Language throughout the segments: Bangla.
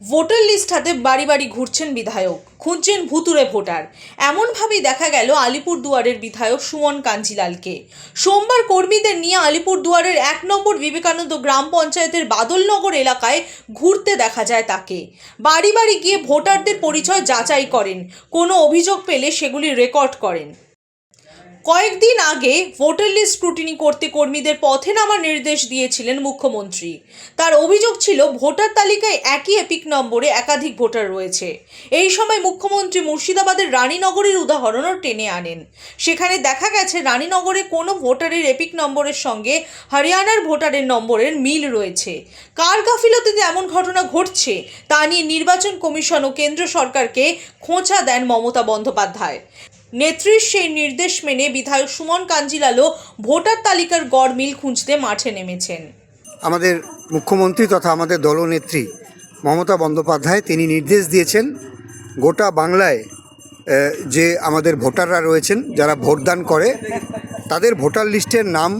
ভোটার লিস্ট হাতে বাড়ি বাড়ি ঘুরছেন বিধায়ক, খুঁজছেন ভুতুরে ভোটার। এমনভাবেই দেখা গেল আলিপুর দুয়ারের বিধায়ক সুমন কাঞ্জিলালকে। সোমবার কর্মীদের নিয়ে আলিপুর দুয়ারের এক নম্বর বিবেকানন্দ গ্রাম পঞ্চায়েতের বাদলনগর এলাকায় ঘুরতে দেখা যায় তাকে। বাড়ি বাড়ি গিয়ে ভোটারদের পরিচয় যাচাই করেন। কোনো অভিযোগ পেলে সেগুলি রেকর্ড করেন। কয়েকদিন আগে ভোটার লিস্ট স্ক্রুটিনি করতে কর্মীদের পথে নামার নির্দেশ দিয়েছিলেন মুখ্যমন্ত্রী। তার অভিযোগ ছিল, ভোটার তালিকায় একই এপিক নম্বরে একাধিক ভোটার রয়েছে। এই সময় মুখ্যমন্ত্রী মুর্শিদাবাদের রানীনগরের উদাহরণও টেনে আনেন। সেখানে দেখা গেছে, রানীনগরে কোনো ভোটারের এপিক নম্বরের সঙ্গে হরিয়ানার ভোটারের নম্বরের মিল রয়েছে। কার গাফিলতিতে এমন ঘটনা ঘটছে, তা নিয়ে নির্বাচন কমিশন ও কেন্দ্র সরকারকে খোঁচা দেন মমতা বন্দ্যোপাধ্যায়। নেত্রীর সেই নির্দেশ মেনে বিধায়ক সুমন কাঞ্জিলালও ভোটার তালিকার গড় মিল খুঁজতে মাঠে নেমেছেন। আমাদের মুখ্যমন্ত্রী তথা আমাদের দলনেত্রী মমতা বন্দ্যোপাধ্যায় তিনি নির্দেশ দিয়েছেন গোটা বাংলায় যে আমাদের ভোটাররা রয়েছেন, যারা ভোটদান করে, তাদের ভোটার লিস্টের নাম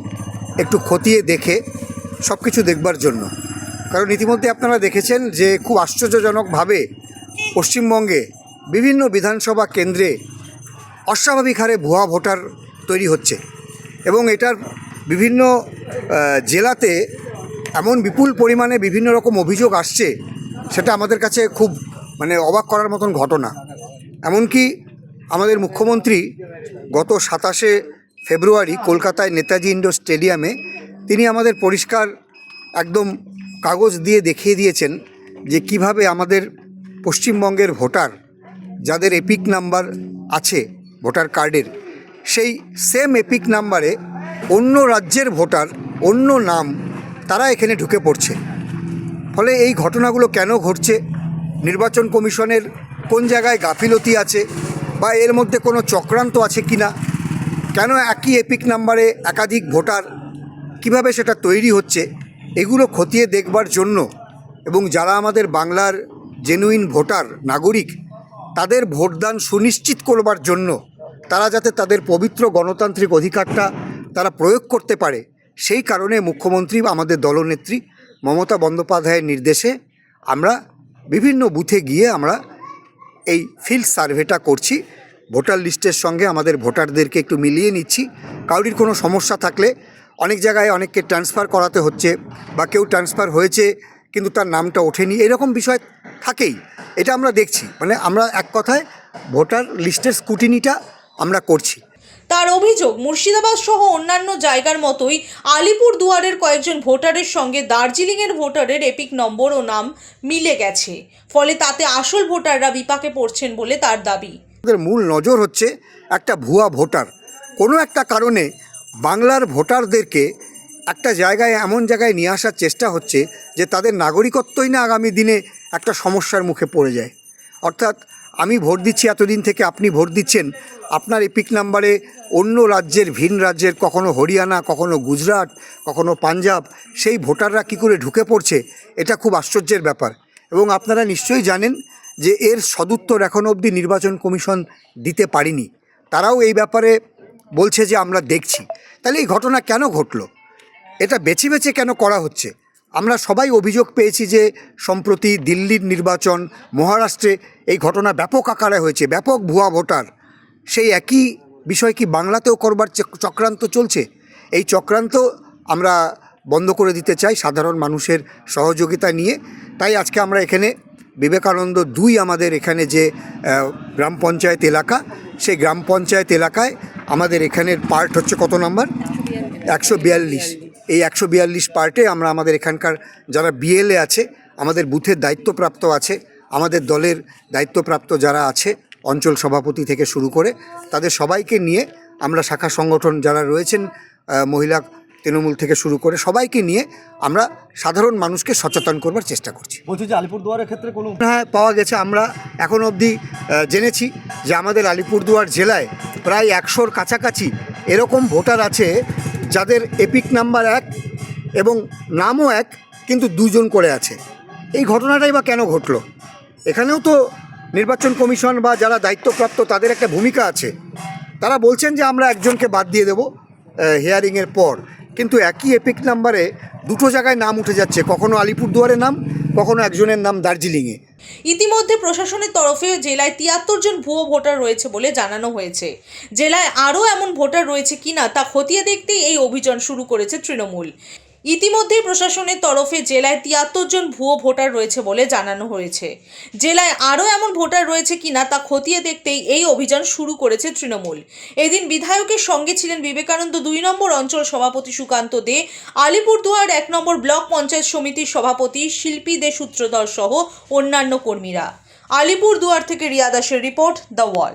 একটু খতিয়ে দেখে সব কিছু দেখবার জন্য। কারণ ইতিমধ্যে আপনারা দেখেছেন যে খুব আশ্চর্যজনকভাবে পশ্চিমবঙ্গে বিভিন্ন বিধানসভা কেন্দ্রে অস্বাভাবিক হারে ভুয়া ভোটার তৈরি হচ্ছে এবং এটার বিভিন্ন জেলাতে এমন বিপুল পরিমাণে বিভিন্ন রকম অভিযোগ আসছে, সেটা আমাদের কাছে খুব মানে অবাক করার মতন ঘটনা। এমনকি আমাদের মুখ্যমন্ত্রী গত সাতাশে ফেব্রুয়ারি কলকাতায় নেতাজি ইন্ডোর স্টেডিয়ামে তিনি আমাদের পরিষ্কার একদম কাগজ দিয়ে দেখিয়ে দিয়েছেন যে কীভাবে আমাদের পশ্চিমবঙ্গের ভোটার, যাদের এপিক নাম্বার আছে ভোটার কার্ডের, সেই সেম এপিক নাম্বারে অন্য রাজ্যের ভোটার, অন্য নাম, তারা এখানে ঢুকে পড়ছে। ফলে এই ঘটনাগুলো কেন ঘটছে? নির্বাচন কমিশনের কোন জায়গায় গাফিলতি আছে? বা এর মধ্যে কোনো চক্রান্ত আছে কি না কেন একই এপিক নাম্বারে একাধিক ভোটার? কীভাবে সেটা তৈরি হচ্ছে? এগুলো খতিয়ে দেখবার জন্য এবং যারা আমাদের বাংলার জেনুইন ভোটার, নাগরিক, তাদের ভোটদান সুনিশ্চিত করবার জন্য তারা যাতে তাদের পবিত্র গণতান্ত্রিক অধিকারটা তারা প্রয়োগ করতে পারে, সেই কারণে মুখ্যমন্ত্রী আমাদের দলনেত্রী মমতা বন্দ্যোপাধ্যায়ের নির্দেশে আমরা বিভিন্ন বুথে গিয়ে আমরা এই ফিল্ড সার্ভেটা করছি। ভোটার লিস্টের সঙ্গে আমাদের ভোটারদেরকে একটু মিলিয়ে নিচ্ছি। কাউরির কোনো সমস্যা থাকলে অনেক জায়গায় অনেককে ট্রান্সফার করাতে হচ্ছে বা কেউ ট্রান্সফার হয়েছে কিন্তু তার নামটা ওঠেনি, এরকম বিষয় থাকেই। এটা আমরা দেখছি। মানে আমরা এক কথায় ভোটার লিস্টের স্কুটিনিটা আমরা করছি। তার অভিযোগ মুর্শিদাবাদ সহ অন্যান্য জায়গার মতোই আলিপুর দুয়ারের কয়েকজন ভোটারের সঙ্গে দার্জিলিংয়ের ভোটারের এপিক নম্বর ও নাম মিলে গেছে। ফলে তাতে আসল ভোটাররা বিপাকে পড়ছেন বলে তার দাবি। আমাদের মূল নজর হচ্ছে একটা ভুয়া ভোটার। কোনো একটা কারণে বাংলার ভোটারদেরকে একটা জায়গায় এমন জায়গায় নিয়ে আসার চেষ্টা হচ্ছে যে তাদের নাগরিকত্বই না আগামী দিনে একটা সমস্যার মুখে পড়ে যায়। অর্থাৎ আমি ভোট দিচ্ছি এতদিন থেকে আপনি ভোট দিচ্ছেন। আপনার এপিক নাম্বারে অন্য রাজ্যের ভিন রাজ্যের কখনো হরিয়ানা, কখনো গুজরাট, কখনো পাঞ্জাব, সেই ভোটাররা কী করে ঢুকে পড়ছে, এটা খুব আশ্চর্যের ব্যাপার। এবং আপনারা নিশ্চয়ই জানেন যে এর সদুত্তর এখনও অবধি নির্বাচন কমিশন দিতে পারিনি। তারাও এই ব্যাপারে বলছে যে আমরা দেখছি। তাহলে এই ঘটনা কেন ঘটলো? এটা বেছে বেছে কেন করা হচ্ছে? আমরা সবাই অভিযোগ পেয়েছি যে সম্প্রতি দিল্লির নির্বাচন, মহারাষ্ট্রে এই ঘটনা ব্যাপক আকারে হয়েছে, ব্যাপক ভুয়া ভোটার। সেই একই বিষয় কি বাংলাতেও করবার চক- চক্রান্ত চলছে? এই চক্রান্ত আমরা বন্ধ করে দিতে চাই সাধারণ মানুষের সহযোগিতা নিয়ে। তাই আজকে আমরা এখানে বিবেকানন্দ দুই আমাদের এখানে যে গ্রাম পঞ্চায়েত এলাকা, সেই গ্রাম পঞ্চায়েত এলাকায় আমাদের এখানের পার্ট হচ্ছে কত নাম্বার? একশো বিয়াল্লিশ। এই একশো বিয়াল্লিশ পার্টে আমরা আমাদের এখানকার যারা বিএলএ আছে আমাদের বুথের দায়িত্বপ্রাপ্ত আছে আমাদের দলের দায়িত্বপ্রাপ্ত যারা আছে অঞ্চল সভাপতি থেকে শুরু করে তাদের সবাইকে নিয়ে আমরা শাখা সংগঠন যারা রয়েছেন মহিলা তৃণমূল থেকে শুরু করে সবাইকে নিয়ে আমরা সাধারণ মানুষকে সচেতন করবার চেষ্টা করছি। বলছি যে আলিপুরদুয়ারের ক্ষেত্রে কোনো হ্যাঁ পাওয়া গেছে। আমরা এখন অবধি জেনেছি যে আমাদের আলিপুরদুয়ার জেলায় প্রায় একশোর কাছাকাছি এরকম ভোটার আছে যাদের এপিক নাম্বার এক এবং নামও এক, কিন্তু দুজন করে আছে। এই ঘটনাটাই বা কেন ঘটলো? এখানেও তো নির্বাচন কমিশন বা যারা দায়িত্বপ্রাপ্ত, তাদের একটা ভূমিকা আছে। তারা বলছেন যে আমরা একজনকে বাদ দিয়ে দেবো হিয়ারিংয়ের পর। কিন্তু একই এপিক নাম্বারে দুটো জায়গায় নাম উঠে যাচ্ছে। কখনো আলিপুরদুয়ারের নাম, কখনো একজনের নাম দার্জিলিংয়ে। ইতিমধ্যে প্রশাসনের তরফে জেলায় তিয়াত্তর জন ভুয়ো ভোটার রয়েছে বলে জানানো হয়েছে। জেলায় আরও এমন ভোটার রয়েছে কিনা তা খতিয়ে দেখতেই এই অভিযান শুরু করেছে তৃণমূল। ইতিমধ্যেই প্রশাসনের তরফে জেলায় তিয়াত্তর জন ভুয়ো ভোটার রয়েছে বলে জানানো হয়েছে। জেলায় আরও এমন ভোটার রয়েছে কিনা তা খতিয়ে দেখতেই এই অভিযান শুরু করেছে তৃণমূল। এদিন বিধায়কের সঙ্গে ছিলেন বিবেকানন্দ দুই নম্বর অঞ্চল সভাপতি সুকান্ত দে, আলিপুরদুয়ার এক নম্বর ব্লক পঞ্চায়েত সমিতির সভাপতি শিল্পী দে সূত্রধর সহ অন্যান্য কর্মীরা। আলিপুরদুয়ার থেকে রিয়া দাসের রিপোর্ট দ্য ওয়াল।